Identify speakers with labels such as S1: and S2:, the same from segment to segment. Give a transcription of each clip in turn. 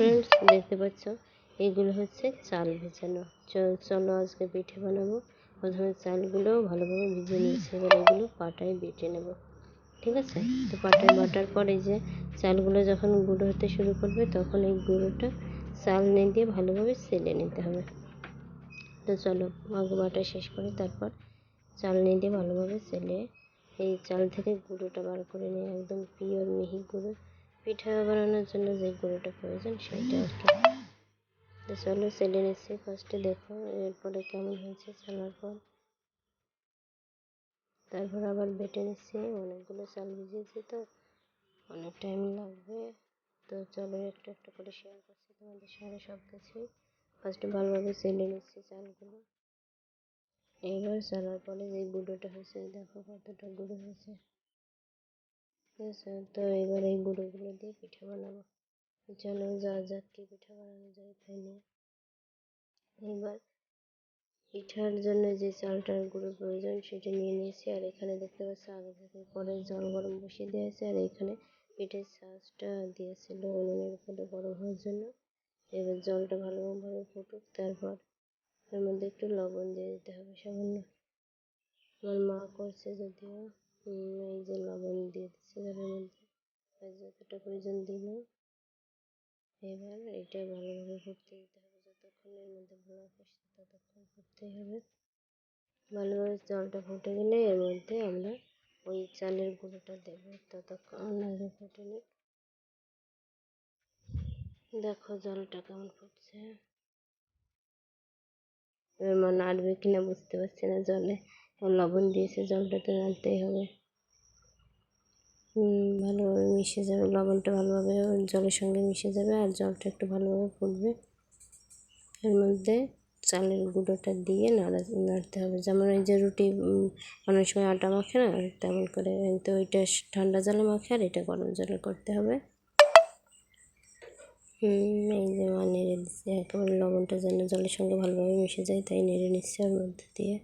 S1: Friends দেখতে পাচ্ছ? এগুলো হচ্ছে চাল ভেজানো। চলো আজকে পিঠে বানাবো। প্রথমে চালগুলো ভালোভাবে ভিজে নিয়েছি এবার এগুলো পাটায় বেটে নেব। ঠিক আছে? তো পাটায় বাটার পরে যে চালগুলো যখন গুঁড়ো হতে শুরু করবে, তখন এই গুঁড়োটা চাল নিয়ে দিয়ে ভালোভাবে সেলে নিতে হবে। তো চলো, আগে বাটা শেষ করে, তারপর চাল নিয়ে দিয়ে ভালোভাবে সেলে এই চাল থেকে গুঁড়োটা বার করে নিয়ে, একদম পিওর মিহি গুঁড়ো। পিঠা বানানোর জন্য যে গুঁড়োটা প্রয়োজন সেটা আর কি। তো চলো সেলে নিচ্ছি ফার্স্টে দেখো এরপরে কেমন হয়েছে চালার পর। তারপর আবার বেটে নিচ্ছি, অনেকগুলো চাল ভিজিয়েছি তো, অনেক টাইম লাগবে। তো চলো একটা একটা করে শেয়ার করছি তোমাদের সাথে সব কিছুই ফার্স্টে ভালোভাবে সেলে নিচ্ছি চালগুলো। এইবার চালার পরে যে গুঁড়োটা হয়েছে, দেখো কতটা গুঁড়ো হয়েছে। আছে তো এবার এই গুঁড়োগুলো দিয়ে পিঠা বানাবো। চলো যা যাক কি পিঠা বানানো যায় তাই নিয়ে। এবার পিঠার জন্য যে চালটার গুঁড়ো প্রয়োজন সেটা নিয়ে নিয়েছি। আর এখানে দেখতে পাচ্ছি, আগে থেকে পরে জল গরম বসিয়ে দিয়েছে আর এখানে পিঠের শাঁসটা দিয়েছিল উনুনের উপরে গরম হওয়ার জন্য। এবার জলটা ভালোভাবে ফুটুক, তারপর এর মধ্যে একটু লবণ দিয়ে দিতে হবে সামান্য। আমার মা করছে যদিও। এই যে লবণ দিয়ে দিচ্ছে জলের মধ্যে যতটা প্রয়োজন দিল এবার এটা ভালোভাবে ফুটতে দিতে হবে। যতক্ষণ এর মধ্যে ভোড়া করছে ততক্ষণ ফুটতেই হবে। ভালোভাবে জলটা ফুটে গেলে এর মধ্যে আমরা ওই চালের গুঁড়োটা দেবো। ততক্ষণ আগে ফুটে নিই দেখো জলটা কেমন ফুটছে। এবার মা নাড়বে কিনা বুঝতে পারছি না জলে। লবণ দিয়েছে, জলটা তো নাড়তেই হবে। ভালোভাবে মিশে যাবে, লবণটা ভালোভাবে জলের সঙ্গে মিশে যাবে আর জলটা একটু ভালোভাবে ফুটবে। এর মধ্যে চালের গুঁড়োটা দিয়ে নাড়া, নাড়তে হবে। যেমন ওই যে রুটি অনেক সময় আটা মাখে না, তেমন করে, তো ওইটা ঠান্ডা জলে মাখে আর এটা গরম জলে করতে হবে। এই যে মা নেড়ে দিচ্ছে, একেবারে লবণটা যেন জলের সঙ্গে ভালোভাবে মিশে যায়, তাই নেড়ে নিচ্ছে ওর মধ্যে দিয়ে।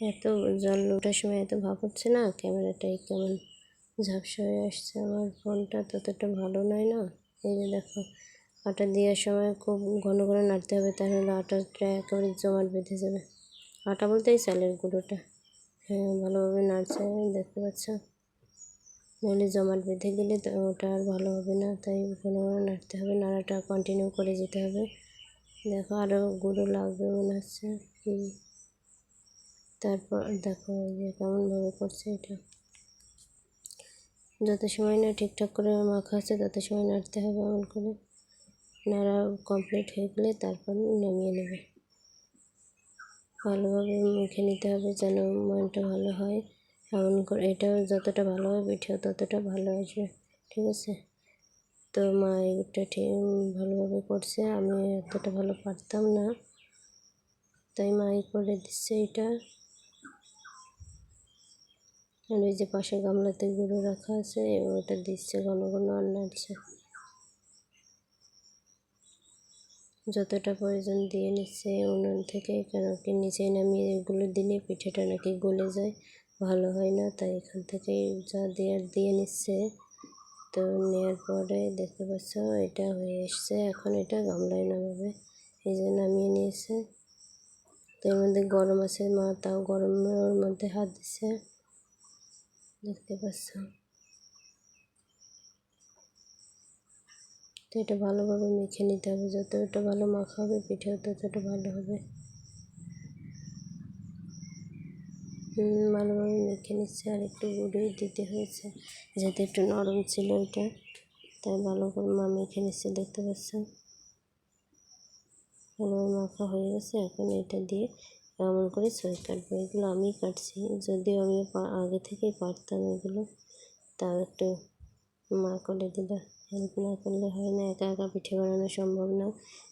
S1: এত জল ওঠার সময় এত ভাব হচ্ছে না? ক্যামেরাটাই কেমন ঝাপসা হয়ে আসছে আমার ফোনটা, ততটা ভালো নয় না? এই যে দেখো, আটা দেওয়ার সময় খুব ঘন ঘন নাড়তে হবে, তাহলে আটাটা একেবারে জমাট বেঁধে যাবে। আটা বলতেই চালের গুঁড়োটা। হ্যাঁ ভালোভাবে নাড়ছে, দেখতে পাচ্ছ? নাহলে জমাট বেঁধে গেলে ওটা আর ভালো হবে না, তাই ঘন ঘন নাড়তে হবে, নাড়াটা কন্টিনিউ করে যেতে হবে। দেখো আরও গুঁড়ো লাগবে মনে হচ্ছে। তারপর দেখো যে কেমনভাবে করছে এটা। যত সময় না ঠিকঠাক করে মাখা আছে, তত সময় নাড়তে হবে এমন করে। নাড়া কমপ্লিট হয়ে গেলে তারপর নামিয়ে নেবে। ভালোভাবে মেখে নিতে হবে যেন মনটা ভালো হয়। এমন করে এটাও যতটা ভালো হবে পিঠেও ততটা ভালো আসবে, ঠিক আছে? তো মা এটা ঠিক ভালোভাবে করছে, আমি এতটা ভালো পারতাম না। তাই মাই করে দিচ্ছে এটা। আর ওই যে পাশে গামলাতে গুঁড়ো রাখা আছে ওটা দিচ্ছে ঘন ঘন আর নাড়ছে যতটা প্রয়োজন দিয়ে নিচ্ছে উনুন থেকে কেন কি নিচে নামিয়ে এগুলো দিলে পিঠেটা নাকি গলে যায়। ভালো হয় না, তাই এখান থেকে যা দেওয়ার দিয়ে নিচ্ছে। তো নেওয়ার পরে দেখতে পাচ্ছ, এটা হয়ে এসছে, এখন এটা গামলায় নামাবে। এই যে নামিয়ে নিয়েছে। তো এর মধ্যে গরম আছে, মা তাও গরমের মধ্যে হাত দিচ্ছে। দেখতে পাচ্ছ। তো এটা ভালোভাবে মেখে নিতে হবে। যতটা ভালো মাখা হবে পিঠেও ততটা ভালো হবে। ভালোভাবে মেখে নিচ্ছে। আর একটু গুঁড়োই দিতে হয়েছে। যাতে একটু নরম ছিল এটা, তাই ভালো করে মা মেখে নিচ্ছে, দেখতে পাচ্ছ? ভালোভাবে মাখা হয়ে গেছে। এখন এটা দিয়ে এমন করে ছয় কাটবো এগুলো আমি কাটছি। যদিও আমি আগে থেকেই পারতাম এগুলো, তাও একটু মা করে দিল। হেল্প না করলে হয় না, একা একা পিঠে বানানো সম্ভব না।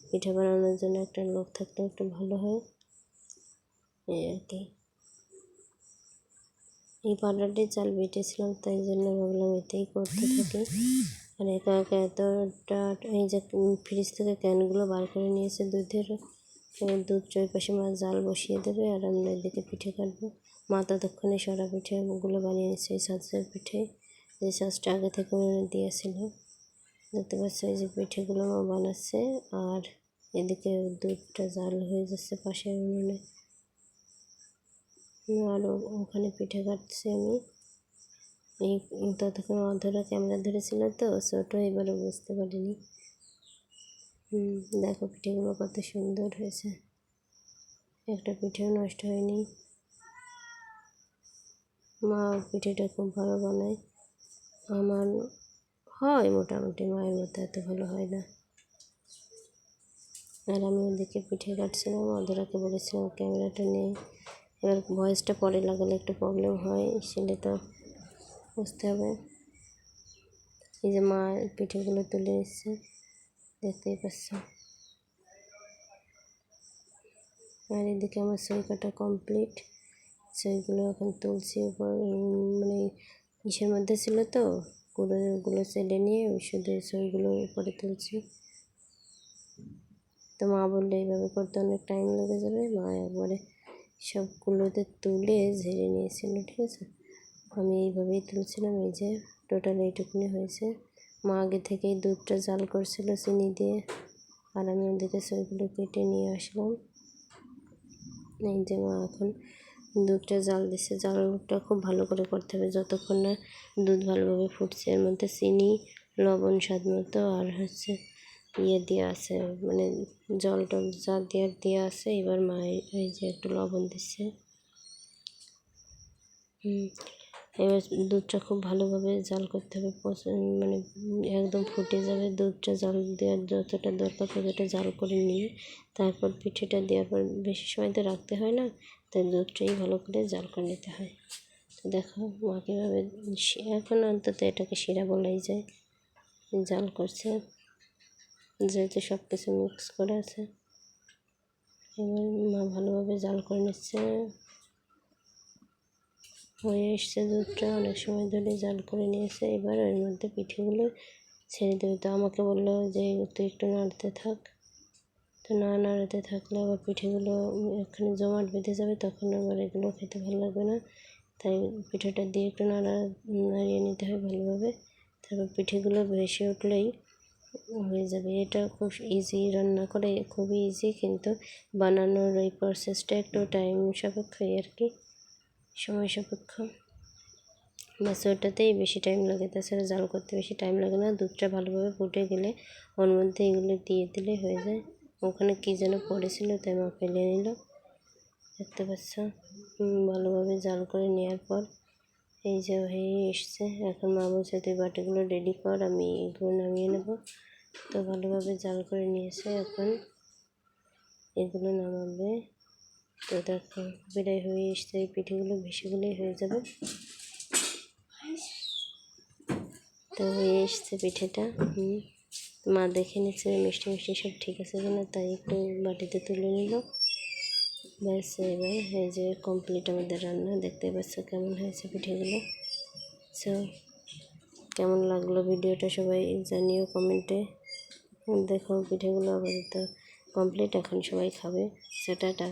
S1: পিঠে বানানোর জন্য একটা লোক থাকলে একটু ভালো হয়। এই আর কি। এই পাউডারটি চাল বেটেছিলাম, তাই জন্য ভাবলাম এতেই করতে থাকি। আর একা একা এতটা এই যে ফ্রিজ থেকে ক্যানগুলো বার করে নিয়েছে দুধের দুধ চই পাশে মা জাল বসিয়ে দেবে আর আমরা এদিকে পিঠে কাটবো। মা ততক্ষণে সরা পিঠেগুলো বানিয়ে নিচ্ছে এই সাজের পিঠে। যে সসটা আগে থেকে উনুনে দিয়েছিল। দেখতে পাচ্ছ এই যে পিঠেগুলো মা বানাচ্ছে আর এদিকে দুধটা জাল হয়ে যাচ্ছে পাশের উনুনে। আরও ওখানে পিঠে কাটছি আমি। এই ততক্ষণ অধরা ক্যামেরা ধরেছিল তো, ছোটো এবারে বুঝতে পারিনি। দেখো পিঠেগুলো কত সুন্দর হয়েছে। একটা পিঠেও নষ্ট হয়নি। মা পিঠেটা খুব ভালো বানায়। আমার হয় মোটামুটি, মায়ের মতো এত ভালো হয় না। আর আমি ওদিকে পিঠে কাটছিলাম, অধরাকে বলেছিলাম ক্যামেরাটা নেই এবার ভয়েসটা পরে লাগালে একটু প্রবলেম হয়, সেটা তো বুঝতে হবে। এই যে মা পিঠেগুলো তুলে নিচ্ছে। দেখতেই পাচ্ছ আর এদিকে আমার সই কাটা কমপ্লিট সেইগুলো এখন তুলছি উপর মানে ইসের মধ্যে ছিল তো? গুঁড়োগুলো চেলে নিয়ে শুধু সইগুলো উপরে তুলছি। তো মা বললে, এইভাবে করতে অনেক টাইম লেগে যাবে। মা একবারে সবগুলোতে তুলে ঝেড়ে নিয়েছিল, ঠিক আছে? আমি এইভাবেই তুলছিলাম, এই যে টোটাল এইটুকুনি হয়েছে। মা আগে থেকেই দুধটা জাল করছিল, চিনি দিয়ে। আর আমি ওদিকে সইগুলো কেটে নিয়ে আসলাম। এই যে মা এখন দুধটা জাল দিচ্ছে জালটা খুব ভালো করে করতে হবে। যতক্ষণ না দুধ ভালোভাবে ফুটছে, এর মধ্যে চিনি, লবণ, স্বাদ মতো, আর হচ্ছে ইয়ে দেওয়া আছে মানে জল টল যা দেওয়ার দেওয়া আছে। এবার মা এই যে একটু লবণ দিচ্ছে। এবার দুধটা খুব ভালোভাবে জাল করতে হবে মানে একদম ফুটে যাবে। দুধটা জাল দেওয়ার যতটা দরকার ততটা জাল করে নিয়ে তারপর পিঠেটা দেওয়ার পর বেশি সময় তো রাখতে হয় না তাই দুধটাই ভালো করে জাল করে নিতে হয়। তো দেখো মা কীভাবে এখন অন্তত এটাকে শিরা বলাই যায়। জাল করছে, যেহেতু সব কিছু মিক্স করে আছে। এবার মা ভালোভাবে জাল করে নিচ্ছে। হয়ে এসছে দুধটা। অনেক সময় ধরে জাল করে নিয়েছে। এবার এর মধ্যে পিঠেগুলো ছেড়ে দেবে। তো আমাকে বলল যে, তুই একটু নাড়তে থাক। তো না নাড়াতে থাকলে আবার পিঠেগুলো এখানে জমাট বেঁধে যাবে। তখন আবার এগুলো খেতে ভালো লাগবে না। তাই পিঠেটা দিয়ে একটু নাড়া, নাড়িয়ে নিতে হয় ভালোভাবে। তারপর পিঠেগুলো ভেসে উঠলেই হয়ে যাবে। এটা খুব ইজি রান্না করে, খুবই ইজি কিন্তু বানানোর ওই প্রসেসটা একটু টাইম সাপেক্ষই আর কি। সময় সাপেক্ষ। বাস ওটাতেই বেশি টাইম লাগে, তাছাড়া জাল করতে বেশি টাইম লাগে না। দুধটা ভালোভাবে ফুটে গেলে ওর মধ্যে এগুলো দিয়ে দিলে হয়ে যায়। ওখানে কী যেন পড়েছিল, তাই মা ফেলে নিল। দেখতে পাচ্ছ? ভালোভাবে জাল করে নেওয়ার পর এই যে হয়ে এসছে। এখন মা বলছে, তুই বাটিগুলো রেডি কর, আমি এগুলো নামিয়ে নেব। তো ভালোভাবে জাল করে নিয়েছে। এখন এগুলো নামাবে। তো দেখো, বিদায় হয়ে এসছে, এই পিঠেগুলো ভেসেগুলোই হয়ে যাবে। তো হয়ে এসছে পিঠেটা মা দেখে নিচ্ছে মিষ্টি মিষ্টি সব ঠিক আছে কিনা, তাই একটু বাটিতে তুলে নিল। ব্যাস, এবার এই যে কমপ্লিট আমাদের রান্না। দেখতে পাচ্ছ কেমন হয়েছে পিঠেগুলো। সো কেমন লাগল ভিডিওটা সবাই জানিও কমেন্টে। দেখো, পিঠেগুলো আপাতত কমপ্লিট এখন সবাই খাবে। সেটাটা